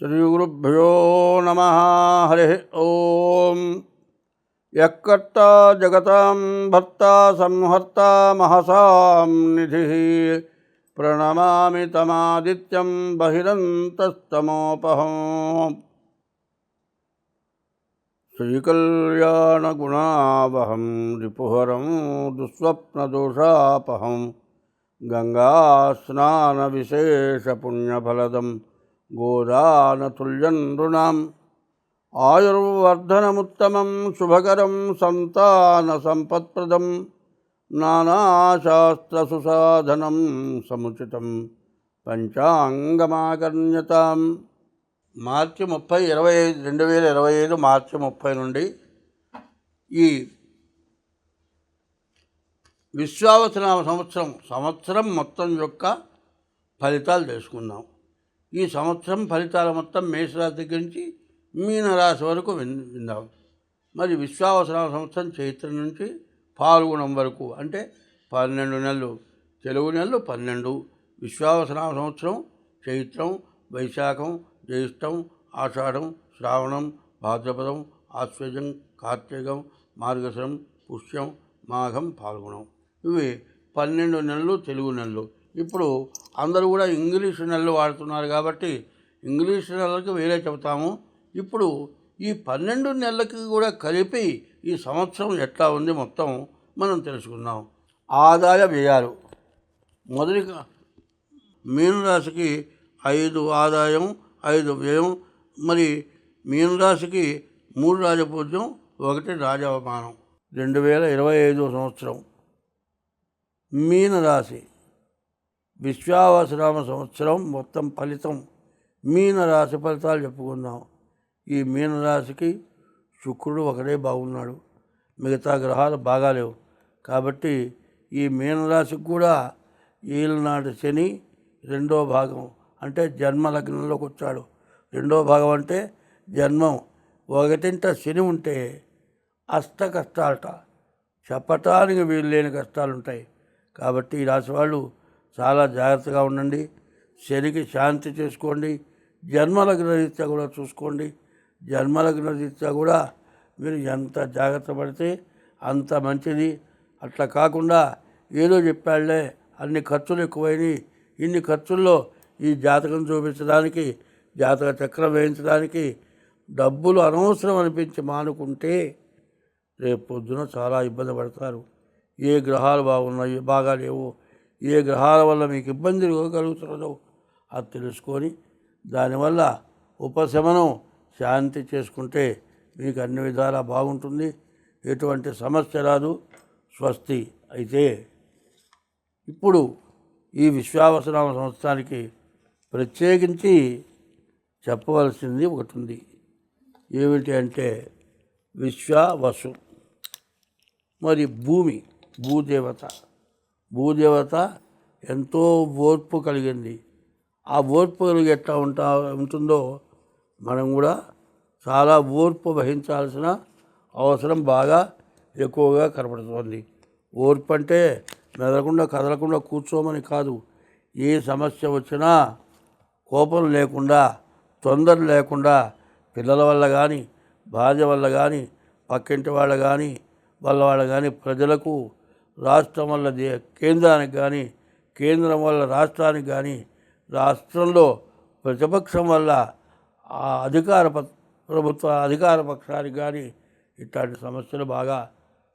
श्रीगुरुभ्यो नमः। हरिः ॐ यः कर्ता जगतां भर्ता संहर्ता महसां निधिः। प्रणमामि तमादित्यं बहिरन्तस्तमोपहम् श्रीकल्याणगुणावहं रिपुहरं दुःस्वप्नदोषापहं गङ्गास्नानविशेषपुण्यफलदम्। నృణాం ఆయుర్వర్ధనముత్తమం శుభకరం సంతాన సంతానసంపత్ప్రదం నానాశాస్త్రసుసాధనం సముచితం పంచాంగమాకర్ణ్యతాం మార్చి ముప్పై ఇరవై ఐదు రెండు వేల ఇరవై ఐదు మార్చి ముప్పై నుండి ఈ విశ్వావసనామ సంవత్సరం సంవత్సరం మొత్తం యొక్క ఫలితాలు తెలుసుకుందాం. ఈ సంవత్సరం ఫలితాల మొత్తం మేషరాశి దగ్గర నుంచి మీనరాశి వరకు విన్ విందాం మరి విశ్వావసర సంవత్సరం చైత్ర నుంచి పాల్గొనం వరకు అంటే పన్నెండు నెలలు తెలుగు నెలలు పన్నెండు విశ్వావసర సంవత్సరం చైత్రం వైశాఖం జ్యేష్టం ఆషాఢం శ్రావణం భాద్రపదం ఆశ్వజం కార్తీకం మార్గశరం పుష్యం మాఘం పాల్గొనం. ఇవి పన్నెండు నెలలు తెలుగు నెలలు. ఇప్పుడు అందరూ కూడా ఇంగ్లీష్ నెలలు వాడుతున్నారు కాబట్టి ఇంగ్లీష్ నెలలకు వేరే చెబుతాము. ఇప్పుడు ఈ పన్నెండు నెలలకి కూడా కలిపి ఈ సంవత్సరం ఎట్లా ఉంది మొత్తం మనం తెలుసుకుందాం. ఆదాయ వ్యయాలు. మొదటిగా మీనరాశికి ఐదు ఆదాయం ఐదు వ్యయం మరి మీనరాశికి మూడు రాజపూజ్యం ఒకటి రాజవమానం. రెండు వేల ఇరవై ఐదో సంవత్సరం. మీనరాశి విశ్వావసరామ సంవత్సరం మొత్తం ఫలితం మీనరాశి ఫలితాలు చెప్పుకుందాం. ఈ మీనరాశికి శుక్రుడు ఒకడే బాగున్నాడు. మిగతా గ్రహాలు బాగాలేవు. కాబట్టి ఈ మీనరాశికి కూడా ఈలనాటి శని రెండో భాగం అంటే జన్మ లగ్నంలోకి వచ్చాడు. రెండో భాగం అంటే జన్మం. ఒకటింట శని ఉంటే అష్ట కష్టాలట. చెప్పటానికి వీలు లేని కష్టాలు ఉంటాయి కాబట్టి ఈ రాశి వాళ్ళు చాలా జాగ్రత్తగా ఉండండి. శనికి శాంతి చేసుకోండి. జన్మలగ్న రీత్యా కూడా చూసుకోండి. జన్మలగ్న రీత్యా కూడా మీరు ఎంత జాగ్రత్త పడితే అంత మంచిది. అట్లా కాకుండా ఏదో చెప్పాళ్ళే అన్ని ఖర్చులు ఎక్కువైనాయి. ఇన్ని ఖర్చుల్లో ఈ జాతకం చూపించడానికి జాతక చక్రం వేయించడానికి డబ్బులు అనవసరం అనిపించి మానుకుంటే రేపు పొద్దున చాలా ఇబ్బంది పడతారు. ఏ గ్రహాలు బాగున్నాయి బాగా లేవు ఏ గ్రహాల వల్ల మీకు ఇబ్బందులు కలుగుతున్నదో అది తెలుసుకొని దానివల్ల ఉపశమనం శాంతి చేసుకుంటే మీకు అన్ని విధాలా బాగుంటుంది. ఎటువంటి సమస్య రాదు. స్వస్తి. అయితే ఇప్పుడు ఈ విశ్వావసనామ సంవత్సరానికి ప్రత్యేకించి చెప్పవలసింది ఒకటి ఉంది ఏమిటి అంటే విశ్వావసు. మరి భూమి భూదేవత. భూదేవత ఎంతో ఓర్పు కలిగింది. ఆ ఓర్పు కలిగి ఎట్లా ఉంటా ఉంటుందో మనం కూడా చాలా ఓర్పు వహించాల్సిన అవసరం బాగా ఎక్కువగా కనపడుతోంది. ఓర్పు అంటే మెదలకుండా కదలకుండా కూర్చోమని కాదు. ఏ సమస్య వచ్చినా కోపం లేకుండా తొందర లేకుండా పిల్లల వల్ల కానీ భార్య వల్ల కానీ పక్కింటి వాళ్ళ కానీ వాళ్ళ వాళ్ళ కానీ ప్రజలకు రాష్ట్రం వల్ల దే- కేంద్రానికి కానీ కేంద్రం వల్ల రాష్ట్రానికి కానీ రాష్ట్రంలో ప్రతిపక్షం వల్ల ఆ అధికార ప- ప్రభుత్వ అధికార పక్షానికి కానీ ఇట్లాంటి సమస్యలు బాగా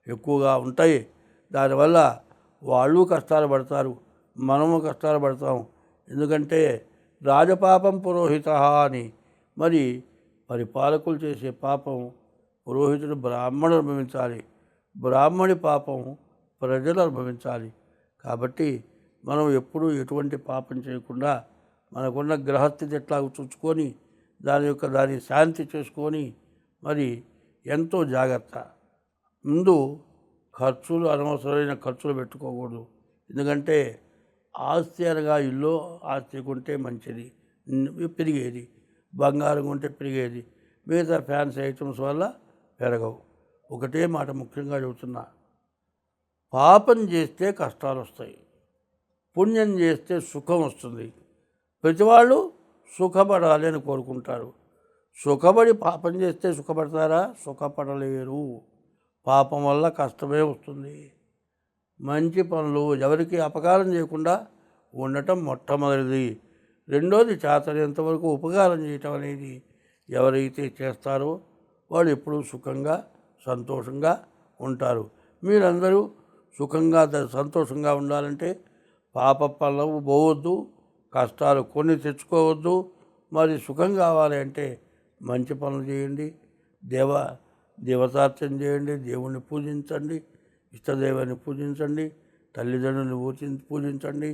ఎక్కువగా ఉంటాయి. దానివల్ల వాళ్ళు కష్టాలు పడతారు. మనము కష్టాలు పడతాం. ఎందుకంటే రాజపాపం పురోహిత అని మరి పరిపాలకులు చేసే పాపం పురోహితుడు బ్రాహ్మణుడు అనుభవించాలి బ్రాహ్మణి పాపం ప్రజలు అనుభవించాలి. కాబట్టి మనం ఎప్పుడూ ఎటువంటి పాపం చేయకుండా మనకున్న గ్రహస్థితి ఎట్లా చూసుకొని దాని యొక్క దాని శాంతి చేసుకొని మరి ఎంతో జాగ్రత్త. ముందు ఖర్చులు అనవసరమైన ఖర్చులు పెట్టుకోకూడదు. ఎందుకంటే ఆస్తి అనగా ఇల్లు ఆస్తి కొంటే మంచిది పెరిగేది. బంగారం కొంటే పెరిగేది. మిగతా ఫ్యాన్స్ ఐటమ్స్ వల్ల పెరగవు. ఒకటే మాట ముఖ్యంగా చెబుతున్నా. పాపం చేస్తే కష్టాలు వస్తాయి పుణ్యం చేస్తే సుఖం వస్తుంది. ప్రతివాళ్ళు సుఖపడాలి అని కోరుకుంటారు. సుఖపడి పాపం చేస్తే సుఖపడతారా? సుఖపడలేరు. పాపం వల్ల కష్టమే వస్తుంది. మంచి పనులు ఎవరికి అపకారం చేయకుండా ఉండటం మొట్టమొదటిది. రెండోది చేతనేంతవరకు ఉపకారం చేయటం అనేది ఎవరైతే చేస్తారో వాళ్ళు ఎప్పుడూ సుఖంగా సంతోషంగా ఉంటారు. మీరందరూ సుఖంగా సంతోషంగా ఉండాలంటే పాప పల్లవు పోవద్దు కష్టాలు కొన్ని తెచ్చుకోవద్దు. మరి సుఖం కావాలి అంటే మంచి పనులు చేయండి దేవ దేవతార్చన చేయండి దేవుణ్ణి పూజించండి ఇష్టదేవాన్ని పూజించండి తల్లిదండ్రులను పూజి పూజించండి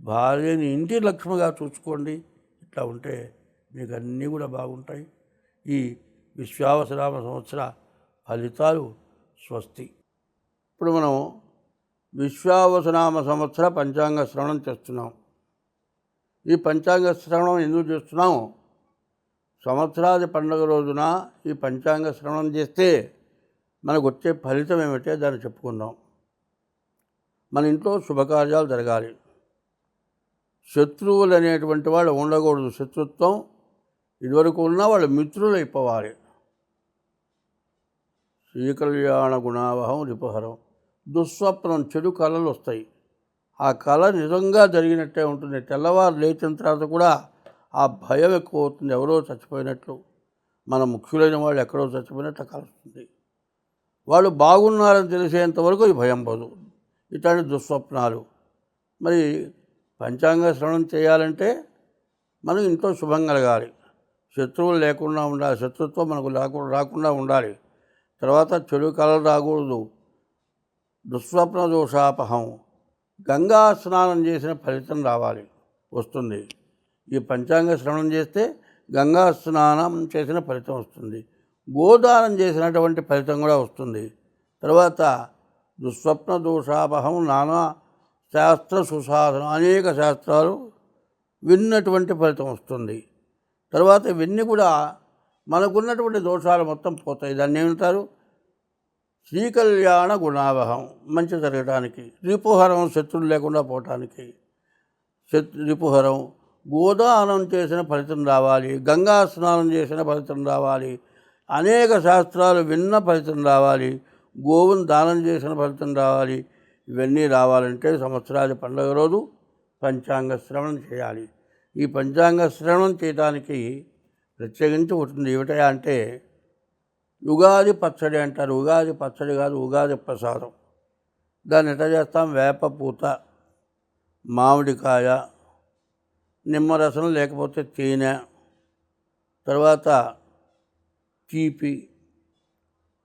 భార్యని ఇంటి లక్ష్మిగా చూసుకోండి. ఇట్లా ఉంటే మీకు అన్నీ కూడా బాగుంటాయి. ఈ విశ్వావసరామ సంవత్సర ఫలితాలు స్వస్తి. ఇప్పుడు మనం విశ్వావసనామ సంవత్సర పంచాంగ శ్రవణం చేస్తున్నాం. ఈ పంచాంగ శ్రవణం ఎందుకు చేస్తున్నాం? సంవత్సరాది పండుగ రోజున ఈ పంచాంగ శ్రవణం చేస్తే మనకు వచ్చే ఫలితం ఏమిటో దాన్ని చెప్పుకుందాం. మన ఇంట్లో శుభకార్యాలు జరగాలి. శత్రువులు అనేటువంటి వాళ్ళు ఉండకూడదు. శత్రుత్వం ఇదివరకు ఉన్న వాళ్ళు మిత్రులు అయిపోవాలి శ్రీకళ్యాణ గుణావహం రిపహరం. దుస్వప్నం చెడు కళలు వస్తాయి. ఆ కళ నిజంగా జరిగినట్టే ఉంటుంది. తెల్లవారు లేచిన తర్వాత కూడా ఆ భయం ఎక్కువ అవుతుంది ఎవరో చచ్చిపోయినట్లు. మన ముఖ్యులైన వాళ్ళు ఎక్కడో చచ్చిపోయినట్లు కలుస్తుంది వాళ్ళు బాగున్నారని తెలిసేంత వరకు ఈ భయం పోదు. ఇట్లాంటి దుస్వప్నాలు. మరి పంచాంగ శ్రవణం చేయాలంటే మనం ఇంట్లో శుభం కలగాలి. శత్రువులు లేకుండా ఉండాలి. శత్రుత్వం మనకు రాకుండా రాకుండా ఉండాలి. తర్వాత చెడు కళలు రాకూడదు. దుస్వప్న దోషాపహం. గంగా స్నానం చేసిన ఫలితం రావాలి వస్తుంది. ఈ పంచాంగ శ్రవణం చేస్తే గంగా స్నానం చేసిన ఫలితం వస్తుంది. గోదానం చేసినటువంటి ఫలితం కూడా వస్తుంది. తర్వాత దుస్వప్న దోషాపహం నానా శాస్త్ర సుశాసనం అనేక శాస్త్రాలు విన్నటువంటి ఫలితం వస్తుంది. తర్వాత ఇవన్నీ కూడా మనకున్నటువంటి దోషాలు మొత్తం పోతాయి. దాన్ని ఏమంటారు? శ్రీకళ్యాణ గుణావహం మంచి జరగడానికి రిపుహరం శత్రులు లేకుండా పోవటానికి రిపుహరం గోదానం చేసిన ఫలితం రావాలి గంగా స్నానం చేసిన ఫలితం రావాలి అనేక శాస్త్రాలు విన్న ఫలితం రావాలి గోవును దానం చేసిన ఫలితం రావాలి ఇవన్నీ రావాలంటే సంవత్సరాది పండుగ రోజు పంచాంగ శ్రవణం చేయాలి. ఈ పంచాంగ శ్రవణం చేయడానికి ప్రత్యేకించి ఉంటుంది ఏమిటయా అంటే ఉగాది పచ్చడి అంటారు. ఉగాది పచ్చడి కాదు ఉగాది ప్రసాదం. దాన్ని ఎట్లా చేస్తాం? వేపపూత మామిడికాయ నిమ్మరసం లేకపోతే తేనె తర్వాత తీపి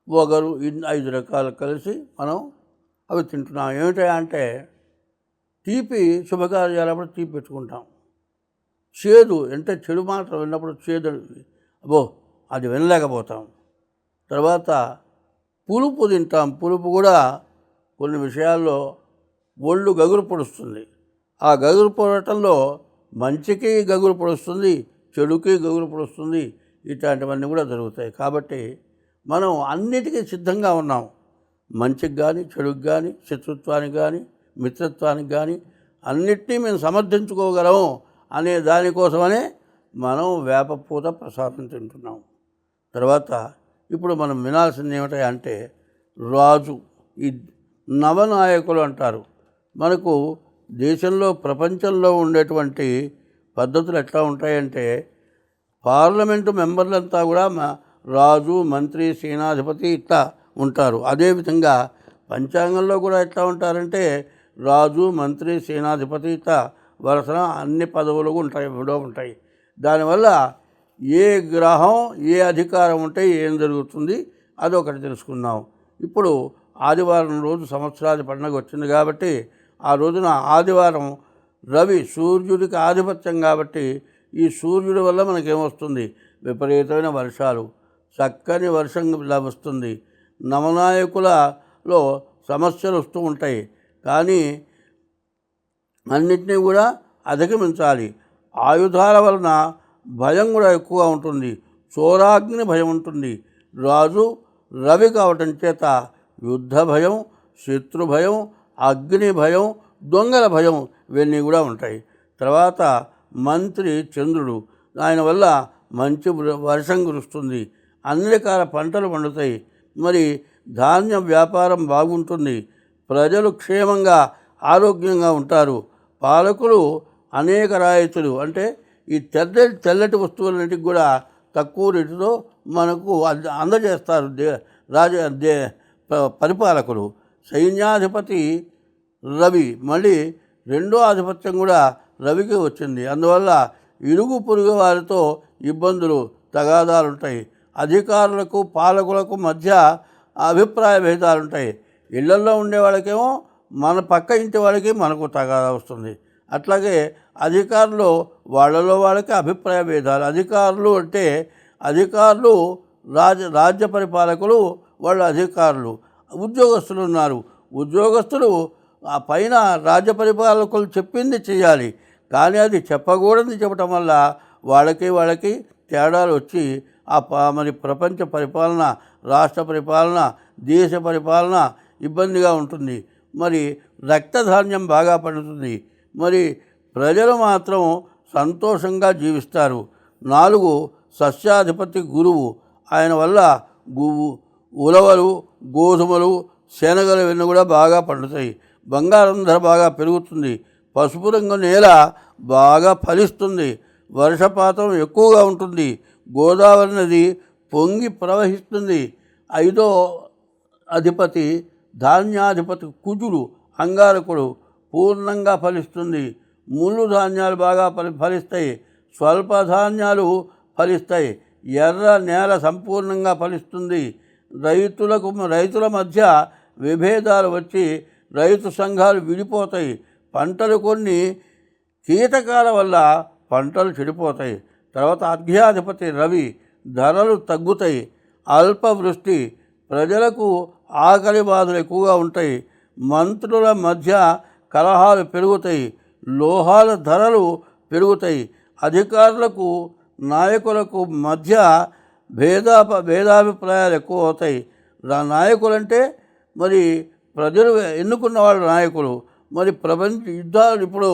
వగరు ఇన్ని ఐదు రకాలు కలిసి మనం అవి తింటున్నాం. ఏమిటా అంటే తీపి శుభకార్యాలప్పుడు తీపి పెట్టుకుంటాం. చేదు అంటే చెడు మాటలు విన్నప్పుడు చేదు అబ్బో అది వినలేకపోతాం. తర్వాత పులుపు తింటాం. పులుపు కూడా కొన్ని విషయాల్లో ఒళ్ళు గగురు పొడుస్తుంది. ఆ గగురు పొడటంలో మంచికి గగురు పొడుస్తుంది చెడుకి గగురు పొడుస్తుంది ఇట్లాంటివన్నీ కూడా జరుగుతాయి. కాబట్టి మనం అన్నిటికీ సిద్ధంగా ఉన్నాం. మంచికి కానీ చెడుకు కానీ శత్రుత్వానికి కానీ మిత్రత్వానికి కానీ అన్నిటినీ మేము సమర్థించుకోగలము అనే దానికోసమనే మనం వేపపూత ప్రసాదం తింటున్నాం. తర్వాత ఇప్పుడు మనం వినాల్సింది ఏమిటి అంటే రాజు ఈ నవనాయకులు అంటారు. మనకు దేశంలో ప్రపంచంలో ఉండేటువంటి పద్ధతులు ఎట్లా ఉంటాయంటే పార్లమెంటు మెంబర్లంతా కూడా మా రాజు మంత్రి సేనాధిపతి ఇట్లా ఉంటారు. అదేవిధంగా పంచాంగంలో కూడా ఎట్లా ఉంటారంటే రాజు మంత్రి సేనాధిపతి ఇట్లా వరుసన అన్ని పదవులు ఉంటాయి ఉంటాయి. దానివల్ల ఏ గ్రహం ఏ అధికారం ఉంటే ఏం జరుగుతుంది అదొకటి తెలుసుకుందాం. ఇప్పుడు ఆదివారం రోజు సంవత్సరాది పండుగ వచ్చింది కాబట్టి ఆ రోజున ఆదివారం రవి సూర్యుడికి ఆధిపత్యం కాబట్టి ఈ సూర్యుడి వల్ల మనకేమొస్తుంది విపరీతమైన వర్షాలు. చక్కని వర్షం లభిస్తుంది నవనాయకులలో సమస్యలు వస్తూ ఉంటాయి. కానీ అన్నిటినీ కూడా అధిగమించాలి. ఆయుధాల వలన భయం కూడా ఎక్కువగా ఉంటుంది. చోరాగ్ని భయం ఉంటుంది. రాజు రవి కావటం చేత యుద్ధ భయం శత్రు భయం అగ్ని భయం దొంగల భయం ఇవన్నీ కూడా ఉంటాయి. తర్వాత మంత్రి చంద్రుడు. ఆయన వల్ల మంచి వృ- వర్షం కురుస్తుంది. అన్ని రకాల పంటలు పండుతాయి. మరి ధాన్య వ్యాపారం బాగుంటుంది. ప్రజలు క్షేమంగా ఆరోగ్యంగా ఉంటారు. పాలకులు అనేక రాయితీలు అంటే ఈ తెల్ల తెల్లటి వస్తువులన్నిటికి కూడా తక్కువ రేటుతో మనకు అంద- అందజేస్తారు దే రాజ దే పరిపాలకులు. సైన్యాధిపతి రవి మళ్ళీ రెండో ఆధిపత్యం కూడా రవికి వచ్చింది. అందువల్ల ఇరుగు పొరుగు వారితో ఇబ్బందులు తగాదాలు ఉంటాయి అధికారులకు పాలకులకు మధ్య అభిప్రాయ భేదాలు ఉంటాయి ఇళ్ళల్లో ఉండే వాళ్ళకేమో మన పక్క ఇంటి వాళ్ళకి మనకు తగాదా వస్తుంది. అట్లాగే అధికారులు వాళ్ళలో వాళ్ళకి అభిప్రాయ భేదాలు. అధికారులు అంటే అధికారులు రాజ రాజ్య పరిపాలకులు వాళ్ళ అధికారులు ఉద్యోగస్తులు ఉన్నారు. ఉద్యోగస్తులు ఆ పైన రాజ్య పరిపాలకులు చెప్పింది చేయాలి కానీ అది చెప్పకూడదు చెప్పటం వల్ల వాళ్ళకి వాళ్ళకి తేడాలు వచ్చి ఆ ప- మరి ప్రపంచ పరిపాలన రాష్ట్ర పరిపాలన దేశ పరిపాలన ఇబ్బందిగా ఉంటుంది. మరి రక్తధాన్యం బాగా పండుతుంది. మరి ప్రజలు మాత్రం సంతోషంగా జీవిస్తారు. నాలుగు సస్యాధిపతి గురువు. ఆయన వల్ల గువ్వు ఉలవలు గోధుమలు శనగలు ఇవన్నీ కూడా బాగా పండుతాయి. బంగారం ధర బాగా పెరుగుతుంది. పసుపు రంగు నేల బాగా ఫలిస్తుంది. వర్షపాతం ఎక్కువగా ఉంటుంది. గోదావరి నది పొంగి ప్రవహిస్తుంది. ఐదో అధిపతి ధాన్యాధిపతి కుజుడు అంగారకుడు. పూర్ణంగా ఫలిస్తుంది. ముళ్ళు ధాన్యాలు బాగా ఫలి ఫలిస్తాయి. స్వల్ప ధాన్యాలు ఫలిస్తాయి. ఎర్ర నేల సంపూర్ణంగా ఫలిస్తుంది. రైతులకు రైతుల మధ్య విభేదాలు వచ్చి రైతు సంఘాలు విడిపోతాయి. పంటలు కొన్ని కీటకాల వల్ల పంటలు చెడిపోతాయి. తర్వాత అధ్యాధిపతి రవి ధరలు తగ్గుతాయి. అల్పవృష్టి ప్రజలకు ఆకలి బాధలు ఎక్కువగా ఉంటాయి. మంత్రుల మధ్య కలహాలు పెరుగుతాయి. లోహాల ధరలు పెరుగుతాయి. అధికారులకు నాయకులకు మధ్య భేదాప భేదాభిప్రాయాలు ఎక్కువ అవుతాయి. రా నాయకులంటే మరి ప్రజలు ఎన్నుకున్న వాళ్ళు నాయకులు. మరి ప్రపంచ యుద్ధాలు ఇప్పుడు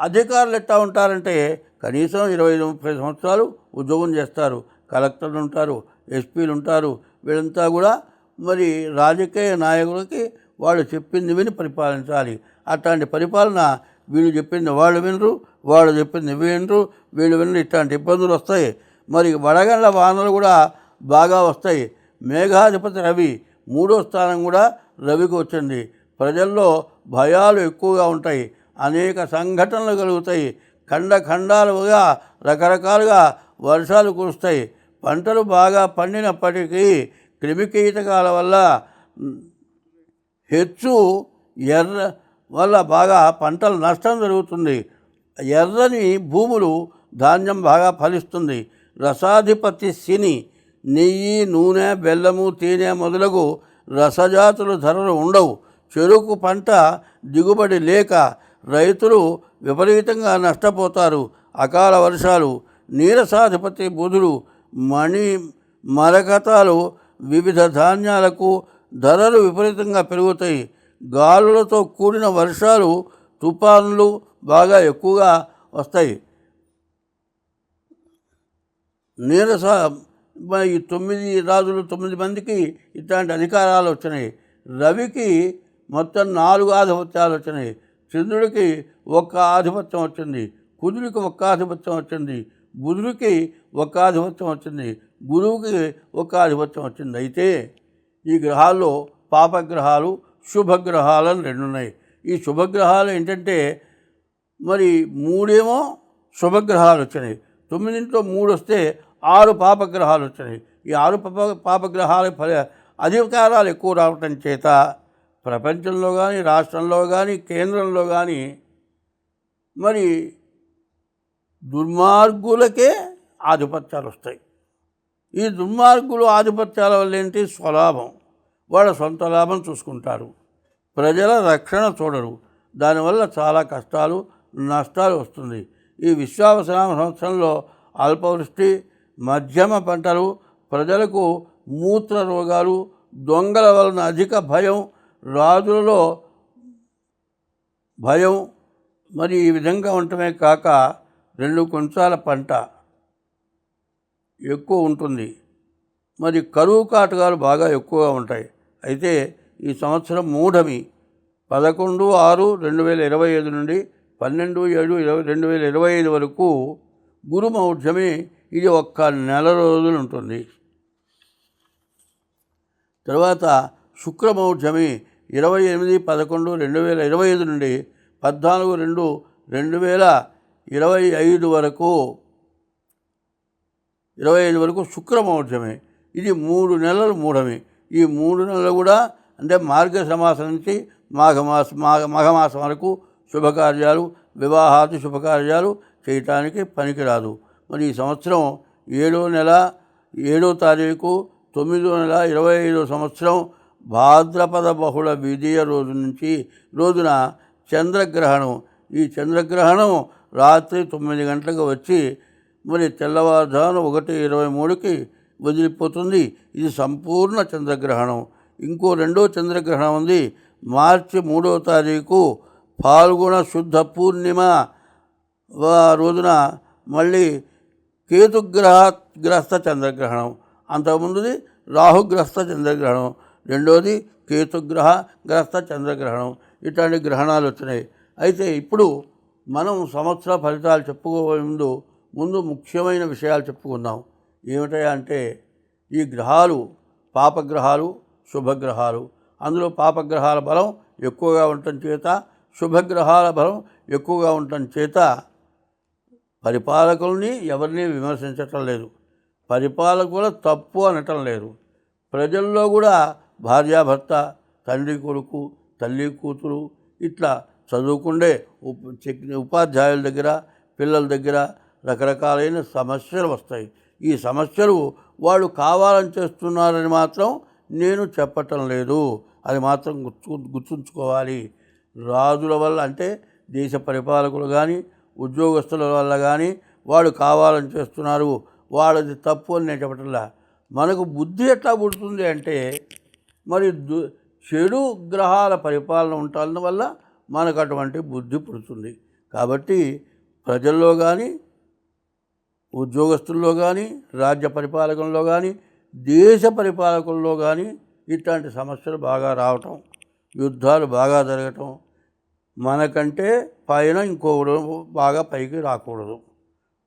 అధికారులు ఎట్టా ఉంటారంటే కనీసం ఇరవై ముప్పై సంవత్సరాలు ఉద్యోగం చేస్తారు. కలెక్టర్లు ఉంటారు ఎస్పీలు ఉంటారు. వీళ్ళంతా కూడా మరి రాజకీయ నాయకులకి వాళ్ళు చెప్పింది విని పరిపాలించాలి. అట్లాంటి పరిపాలన వీళ్ళు చెప్పింది వాళ్ళు వినరు వాళ్ళు చెప్పింది వినరు వీళ్ళు వినరు ఇట్లాంటి ఇబ్బందులు వస్తాయి. మరి వడగండ్ల వానలు కూడా బాగా వస్తాయి. మేఘాధిపతి రవి మూడో స్థానం కూడా రవికి వచ్చింది. ప్రజల్లో భయాలు ఎక్కువగా ఉంటాయి. అనేక సంఘటనలు కలుగుతాయి. ఖండ ఖండాలుగా రకరకాలుగా వర్షాలు కురుస్తాయి. పంటలు బాగా పండినప్పటికీ క్రిమికీటకాల వల్ల హెచ్చు ఎర్ర వల్ల బాగా పంటలు నష్టం జరుగుతుంది. ఎర్రని భూములు ధాన్యం బాగా ఫలిస్తుంది. రసాధిపతి శని నెయ్యి నూనె బెల్లము తేనె మొదలగు రసజాతుల ధరలు ఉండవు. చెరుకు పంట దిగుబడి లేక రైతులు విపరీతంగా నష్టపోతారు. అకాల వర్షాలు నీరసాధిపతి బుధుడు మణి మరకతాలు వివిధ ధాన్యాలకు ధరలు విపరీతంగా పెరుగుతాయి. గాలులతో కూడిన వర్షాలు తుఫాన్లు బాగా ఎక్కువగా వస్తాయి. నీరస ఈ తొమ్మిది రాజులు తొమ్మిది మందికి ఇట్లాంటి అధికారాలు వచ్చినాయి. రవికి మొత్తం నాలుగు ఆధిపత్యాలు వచ్చినాయి. చంద్రుడికి ఒక్క ఆధిపత్యం వచ్చింది. కుదురుకి ఒక్క ఆధిపత్యం వచ్చింది. బుధుడికి ఒక్క ఆధిపత్యం వచ్చింది. గురువుకి ఒక్క ఆధిపత్యం వచ్చింది. అయితే ఈ గ్రహాల్లో పాపగ్రహాలు శుభగ్రహాలు అని రెండు ఉన్నాయి ఈ శుభగ్రహాలు ఏంటంటే మరి మూడేమో శుభగ్రహాలు వచ్చినాయి తొమ్మిదింట్లో మూడు వస్తే ఆరు పాపగ్రహాలు వచ్చినాయి ఈ ఆరు పాప పాపగ్రహాల ఫల అధికారాలు ఎక్కువ రావటం చేత ప్రపంచంలో కానీ రాష్ట్రంలో కానీ కేంద్రంలో కానీ మరి దుర్మార్గులకే ఆధిపత్యాలు వస్తాయి ఈ దుర్మార్గులు ఆధిపత్యాల వల్ల ఏంటి స్వలాభం. వాళ్ళ సొంత లాభం చూసుకుంటారు. ప్రజల రక్షణ చూడరు. దానివల్ల చాలా కష్టాలు నష్టాలు వస్తుంది. ఈ విశ్వావసనామ సంవత్సరంలో అల్పవృష్టి మధ్యమ పంటలు ప్రజలకు మూత్ర రోగాలు దొంగల వలన అధిక భయం రాజులలో భయం మరి ఈ విధంగా ఉండటమే కాక రెండు కొంచాల పంట ఎక్కువ ఉంటుంది. మరి కరువు కాటకాలు బాగా ఎక్కువగా ఉంటాయి. అయితే ఈ సంవత్సరం మూఢమి. పదకొండు ఆరు రెండు వేల ఇరవై ఐదు నుండి పన్నెండు ఏడు ఇరవై రెండు వేల ఇరవై ఐదు వరకు గురు మౌఢ్యమి ఇది ఒక్క నెల రోజులు ఉంటుంది. తర్వాత శుక్రమౌఢ్యమి ఇరవై ఎనిమిది పదకొండు రెండు వేల ఇరవై ఐదు నుండి పద్నాలుగు రెండు రెండు వేల ఇరవై ఐదు వరకు ఇరవై ఐదు వరకు శుక్రమౌఢ్యమి ఇది మూడు నెలలు మూఢమి. ఈ మూడు నెలలు కూడా అంటే మార్గ సమాసం నుంచి మాఘమాసం మాఘ మాఘమాసం వరకు శుభకార్యాలు వివాహాది శుభకార్యాలు చేయటానికి పనికిరాదు. మరి ఈ సంవత్సరం ఏడో నెల ఏడో తారీఖు తొమ్మిదో నెల ఇరవై ఐదో సంవత్సరం భాద్రపద బహుళ విధియ రోజు నుంచి రోజున చంద్రగ్రహణం. ఈ చంద్రగ్రహణం రాత్రి తొమ్మిది గంటలకు వచ్చి మరి తెల్లవారుజామున ఒకటి ఇరవై మూడుకి వదిలిపోతుంది. ఇది సంపూర్ణ చంద్రగ్రహణం. ఇంకో రెండో చంద్రగ్రహణం ఉంది. మార్చి మూడో తారీఖు పాల్గొన శుద్ధ పూర్ణిమ. రోజున మళ్ళీ కేతుగ్రహ గ్రస్త చంద్రగ్రహణం. అంతకుముందుది రాహుగ్రస్త చంద్రగ్రహణం. రెండోది కేతుగ్రహ గ్రస్త చంద్రగ్రహణం. ఇట్లాంటి గ్రహణాలు వచ్చినాయి. అయితే ఇప్పుడు మనం సంవత్సర ఫలితాలు చెప్పుకోవే ముందు ముందు ముఖ్యమైన విషయాలు చెప్పుకుందాం. ఏమిటయా అంటే ఈ గ్రహాలు పాపగ్రహాలు శుభగ్రహాలు. అందులో పాపగ్రహాల బలం ఎక్కువగా ఉండటం చేత శుభగ్రహాల బలం ఎక్కువగా ఉండటం చేత పరిపాలకుల్ని ఎవరిని విమర్శించటం లేదు. పరిపాలకుల తప్పు అనటం లేదు. ప్రజల్లో కూడా భార్యాభర్త తండ్రి కొడుకు తల్లి కూతురు ఇట్లా చదువుకుండే ఉప చెక్- ఉపాధ్యాయుల దగ్గర పిల్లల దగ్గర రకరకాలైన సమస్యలు వస్తాయి. ఈ సమస్యలు వాళ్ళు కావాలని చేస్తున్నారని మాత్రం నేను చెప్పటం లేదు. అది మాత్రం గుర్తు గుర్తుంచుకోవాలి. రాజుల వల్ల అంటే దేశ పరిపాలకులు కానీ ఉద్యోగస్తుల వల్ల కానీ వాళ్ళు కావాలని చేస్తున్నారు. వాళ్ళది తప్పు అని నేను చెప్పటంలా. మనకు బుద్ధి ఎట్లా పుడుతుంది అంటే మరి దు చెడు గ్రహాల పరిపాలన ఉండటం వల్ల మనకు అటువంటి బుద్ధి పుడుతుంది. కాబట్టి ప్రజల్లో కానీ ఉద్యోగస్తుల్లో కానీ రాజ్య పరిపాలకుల్లో కానీ దేశ పరిపాలకుల్లో కానీ ఇట్లాంటి సమస్యలు బాగా రావటం యుద్ధాలు బాగా జరగటం మనకంటే పైన ఇంకొకడు బాగా పైకి రాకూడదు.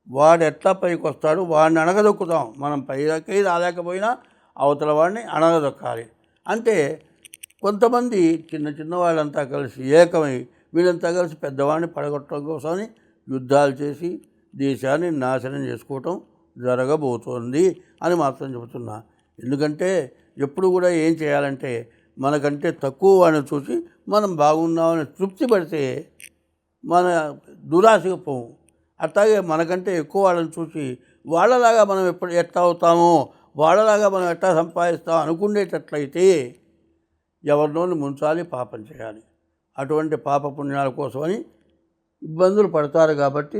వాడు ఎట్లా పైకి వస్తాడు వాడిని అణగదొక్కుతాం. మనం పైకి రాలేకపోయినా అవతల వాడిని అణగదొక్కాలి. అంటే కొంతమంది చిన్న చిన్న వాళ్ళంతా కలిసి ఏకమై వీళ్ళంతా కలిసి పెద్దవాడిని పడగొట్టడం కోసమని యుద్ధాలు చేసి దేశాన్ని నాశనం చేసుకోవటం జరగబోతోంది అని మాత్రం చెబుతున్నా. ఎందుకంటే ఎప్పుడు కూడా ఏం చేయాలంటే మనకంటే తక్కువ వాడిని చూసి మనం బాగున్నామని తృప్తి పడితే మన దురాశకు పోము అట్లాగే మనకంటే ఎక్కువ వాళ్ళని చూసి వాళ్ళలాగా మనం ఎప్పుడు ఎట్లా అవుతామో వాళ్ళలాగా మనం ఎట్లా సంపాదిస్తాం అనుకునేటట్లయితే ఎవరినోని ముంచాలి పాపం చేయాలి. అటువంటి పాప పుణ్యాల కోసమని ఇబ్బందులు పడతారు కాబట్టి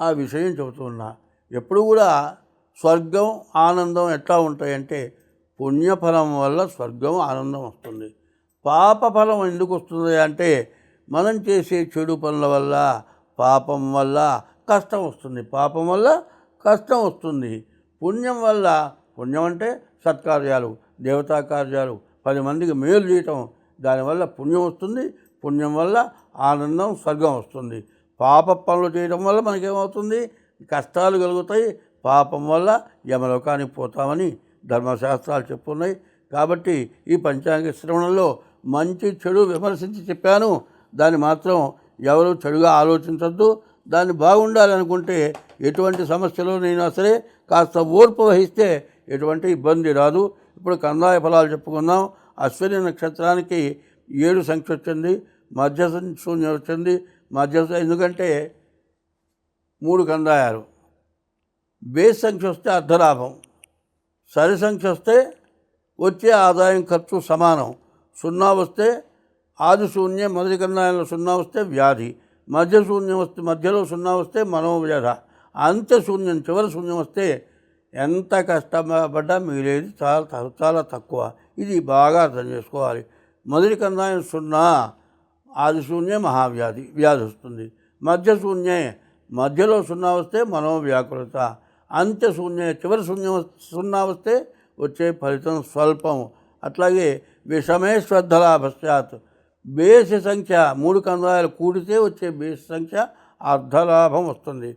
ఆ విషయం చెబుతున్నా ఎప్పుడు కూడా స్వర్గం ఆనందం ఎట్లా ఉంటాయంటే పుణ్యఫలం వల్ల స్వర్గం ఆనందం వస్తుంది. పాప ఫలం ఎందుకు వస్తుంది అంటే మనం చేసే చెడు పనుల వల్ల పాపం వల్ల కష్టం వస్తుంది. పాపం వల్ల కష్టం వస్తుంది. పుణ్యం వల్ల పుణ్యం అంటే సత్కార్యాలు దేవతా కార్యాలు. పది మందికి మేలు చేయటం దానివల్ల పుణ్యం వస్తుంది. పుణ్యం వల్ల ఆనందం స్వర్గం వస్తుంది. పాప పనులు చేయడం వల్ల మనకేమవుతుంది? కష్టాలు కలుగుతాయి. పాపం వల్ల యమలోకానికి పోతామని ధర్మశాస్త్రాలు చెప్పున్నాయి. కాబట్టి ఈ పంచాంగ శ్రవణంలో మంచి చెడు విమర్శించి చెప్పాను. దాన్ని మాత్రం ఎవరు చెడుగా ఆలోచించద్దు. దాన్ని బాగుండాలనుకుంటే ఎటువంటి సమస్యలు నైనా సరే కాస్త ఓర్పు వహిస్తే ఎటువంటి ఇబ్బంది రాదు. ఇప్పుడు కందాయ ఫలాలు చెప్పుకుందాం. అశ్విని నక్షత్రానికి ఏడు సంఖ్య వచ్చింది. మధ్య శూన్యం వచ్చింది. మధ్య ఎందుకంటే మూడు కందాయాలు. బేస్ సంఖ్య వస్తే అర్ధలాభం. సరి సంఖ్య వస్తే వచ్చే ఆదాయం ఖర్చు సమానం. సున్నా వస్తే ఆది శూన్యం మొదటి కందాయంలో సున్నా వస్తే వ్యాధి. మధ్య శూన్యం వస్తే మధ్యలో సున్నా వస్తే మనోవ్యధ. అంత్య శూన్యం చివరి శూన్యం వస్తే ఎంత కష్టపడ్డా మిగిలేది చాలా చాలా తక్కువ. ఇది బాగా అర్థం చేసుకోవాలి. మొదటి కందాయం సున్నా. ఆదిశూన్యం మహావ్యాధి వ్యాధి వస్తుంది. మధ్య శూన్యే మధ్యలో సున్నా వస్తే మనోవ్యాకులత. అంత్యశూన్య చివరి శూన్యం సున్నా వస్తే వచ్చే ఫలితం స్వల్పం. అట్లాగే విషమే శ్రద్ధలాభశ్చాత్ బేసి సంఖ్య మూడు కందాయాలు కూడితే వచ్చే బేసి సంఖ్య అర్ధలాభం వస్తుంది.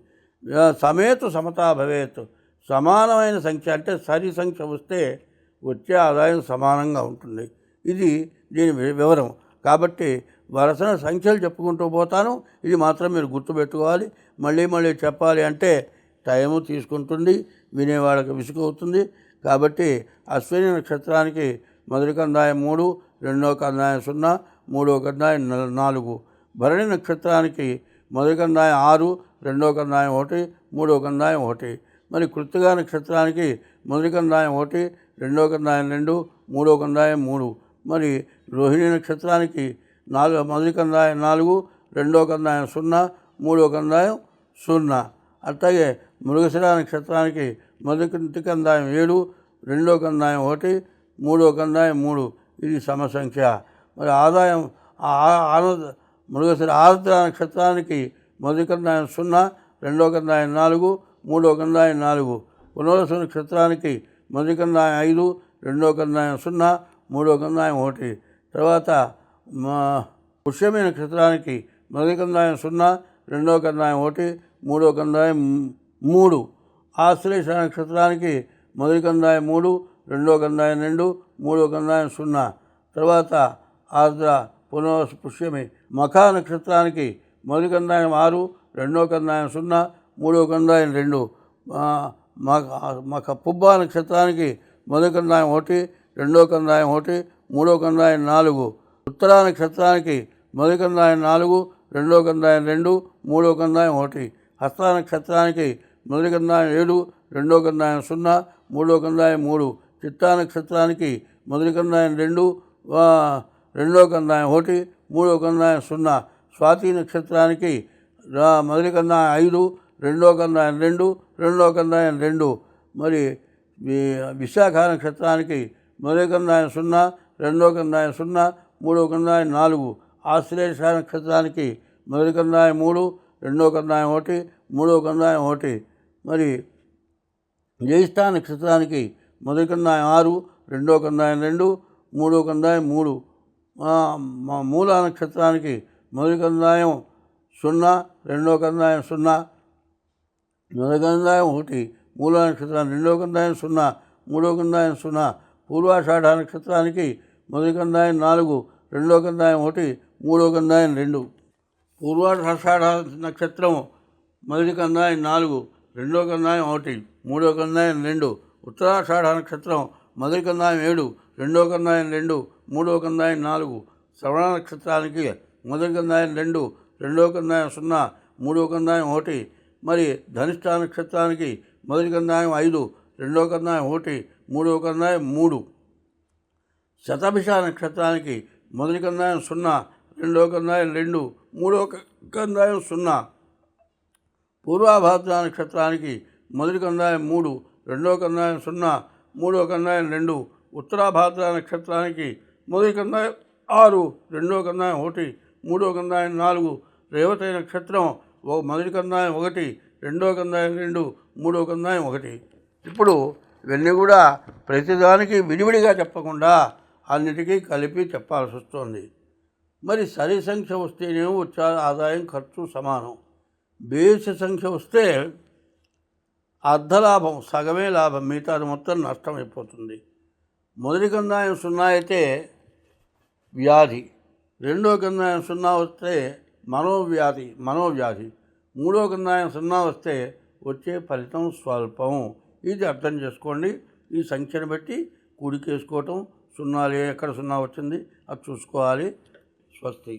సమేతు సమతా భవేత్. సమానమైన సంఖ్య అంటే సరి సంఖ్య వస్తే వచ్చే ఆదాయం సమానంగా ఉంటుంది. ఇది దీని వివరం. కాబట్టి వరుసన సంఖ్యలు చెప్పుకుంటూ పోతాను. ఇది మాత్రం మీరు గుర్తుపెట్టుకోవాలి. మళ్ళీ మళ్ళీ చెప్పాలి అంటే టైము తీసుకుంటుంది వినేవాళ్ళకి విసుగవుతుంది. కాబట్టి అశ్విని నక్షత్రానికి మొదటి కందాయం మూడు రెండో కందాయం సున్నా మూడో కందాయం నాలుగు. భరణి నక్షత్రానికి మొదటి కందాయం ఆరు రెండో కందాయం ఒకటి మూడో కందాయం ఒకటి. మరి కృత్తిగా నక్షత్రానికి మొదటి కందాయం ఒకటి రెండో కందాయం రెండు మూడో కందాయం మూడు. మరి రోహిణి నక్షత్రానికి నాలుగు మొదటి కందాయం నాలుగు రెండో కందాయం సున్నా మూడో కందాయం సున్నా. అట్లాగే మృగశిర నక్షత్రానికి మొదటి కందాయం ఏడు రెండో కందాయం ఒకటి మూడో కందాయం మూడు. ఇది సమసంఖ్య. మరి ఆదాయం ఆ మృగశిర ఆరుద్ర నక్షత్రానికి మొదటి కందాయం సున్నా రెండో కందాయం నాలుగు మూడో కందాయం నాలుగు. పునరసు నక్షత్రానికి మొదటి కందాయం ఐదు రెండో కందాయం సున్నా మూడో కందాయం ఒకటి. తర్వాత మా పుష్యమి నక్షత్రానికి మొదటి కందాయం సున్నా రెండో కందాయం ఒకటి మూడో కందాయం మూడు. ఆశ్లేష నక్షత్రానికి మొదటి కందాయం మూడు రెండో కందాయం రెండు మూడో కందాయం సున్నా. తర్వాత ఆర్ద్ర పునః పుష్యమి. మఖా నక్షత్రానికి మొదటి కందాయం ఆరు రెండో కందాయం సున్నా మూడో కందాయం రెండు. మఖ పుబ్బ నక్షత్రానికి మొదటి కందాయం ఒకటి రెండో కందాయం ఒకటి మూడో కందాయం నాలుగు. ఉత్తరా నక్షత్రానికి మొదటి కందాయం నాలుగు రెండో కందాయం రెండు మూడో కందాయం ఒకటి. హస్త నక్షత్రానికి మొదటి కందాయం ఏడు రెండో కందాయం సున్నా మూడో కందాయం మూడు. చిత్తా నక్షత్రానికి మొదటి కందాయం రెండు రెండో కందాయం ఒకటి మూడో కందాయం సున్నా. స్వాతి నక్షత్రానికి మొదటి కందాయం ఐదు రెండో కందాయం రెండు రెండో కందాయం రెండు. మరి విశాఖ నక్షత్రానికి మొదటి కందాయం సున్నా రెండో కందాయం సున్నా మూడో కందాయం నాలుగు ఆశ్లేష నక్షత్రానికి మొదటి కందాయం మూడు రెండో కందాయం ఒకటి మూడో కందాయం ఒకటి. మరి జ్యేష్ఠ నక్షత్రానికి మొదటి కందాయం ఆరు రెండో కందాయం రెండు మూడో కందాయం మూడు. మా మూల నక్షత్రానికి మొదటి కందాయం సున్నా రెండో కందాయం సున్నా మొదటి కందాయం ఒకటి మూల నక్షత్రం రెండో కందాయం సున్నా మూడో కందాయం సున్నా. పూర్వాషాఢ నక్షత్రానికి మొదటి కందాయం నాలుగు రెండో కందాయం ఒకటి మూడో కందాయం రెండు. పూర్వాషాఢ నక్షత్రం మొదటి కందాయం నాలుగు రెండో కందాయం ఒకటి మూడో కందాయం రెండు. ఉత్తరాషాఢ నక్షత్రం మొదటి కందాయం ఏడు రెండో కందాయం రెండు మూడో కందాయం నాలుగు. శ్రవణ నక్షత్రానికి మొదటి కందాయం రెండు రెండో కందాయం సున్నా మూడో కందాయం ఒకటి. మరి ధనిష్ట నక్షత్రానికి మొదటి కందాయం ఐదు రెండో కందాయం ఒకటి మూడో కందాయం మూడు. శతభిష నక్షత్రానికి మొదటి కందాయం సున్నా రెండో కందాయం రెండు మూడో కందాయం సున్నా. పూర్వాభాద్ర నక్షత్రానికి మొదటి కందాయం మూడు రెండో కందాయం సున్నా మూడో కందాయం రెండు ఉత్తరాభాద్ర నక్షత్రానికి మొదటి కందాయం ఆరు రెండో కందాయం ఒకటి మూడో కందాయం నాలుగు రేవతి నక్షత్రం ఒక మొదటి కందాయం ఒకటి రెండో కందాయం రెండు మూడో కందాయం ఒకటి. ఇప్పుడు ఇవన్నీ కూడా ప్రతిదానికి విడివిడిగా చెప్పకుండా అన్నిటికీ కలిపి చెప్పాల్సి వస్తుంది. మరి సరి సంఖ్య వస్తేనేమో వచ్చే ఆదాయం ఖర్చు సమానం. బేసి సంఖ్య వస్తే అర్ధలాభం సగమే లాభం మిగతాది మొత్తం నష్టం అయిపోతుంది. మొదటి కందాయం సున్నా అయితే వ్యాధి. రెండో కందాయం సున్నా వస్తే మనోవ్యాధి మనోవ్యాధి. మూడో కందాయం సున్నా వస్తే వచ్చే ఫలితం స్వల్పం. ఇది అర్థం చేసుకోండి. ఈ సంఖ్యను బట్టి కూడికేసుకోవటం సున్నాలు ఎక్కడ సున్నా వచ్చింది అది చూసుకోవాలి. స్వస్తి